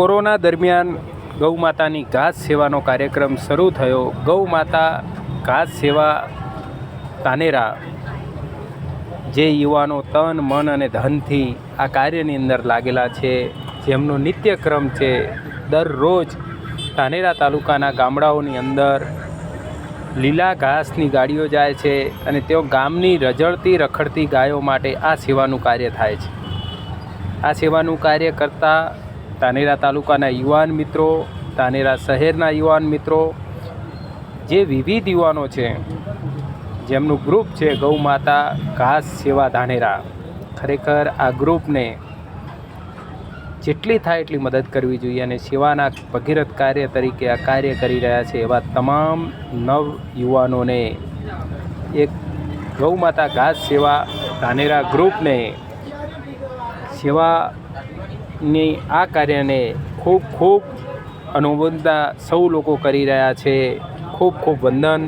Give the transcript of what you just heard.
Corona દરમિયાન ગૌ માતાની ઘાસ સેવાનો કાર્યક્રમ શરૂ થયો. ગૌ માતા ઘાસ સેવા તાનેરા જે યુવાનો તન, મન અને ધનથી આ કાર્યની અંદર લાગેલા છે, જેમનો નિત્યક્રમ છે, દરરોજ તાનેરા તાલુકાના ગામડાઓની અંદર લીલા ઘાસની ગાડીઓ જાય છે અને તેઓ ગામની રજળતી, રખડતી ગાયો માટે આ સેવાનું કાર્ય થાય છે. આ સેવાનું કાર્ય કરતા ધાનેરા તાલુકાના યુવાન મિત્રો તાનેરા શહેરના યુવાન મિત્રો, જે વિવિધ યુવાનો છે, જેમનું ગ્રુપ છે ગૌ માતા ઘાસ સેવા ધાનેરા. ખરેખર આ ગ્રુપને જેટલી થાય એટલી મદદ કરવી જોઈએ અને સેવાના ભગીરથ કાર્ય તરીકે આ કાર્ય કરી રહ્યા છે એવા તમામ નવ યુવાનોને એક ગૌ માતા ઘાસ સેવા ધાનેરા ગ્રુપને સેવાની આ કાર્યને ખૂબ ખૂબ અનુબંધતા સૌ લોકો કરી રહ્યા છે. ખૂબ ખૂબ વંદન.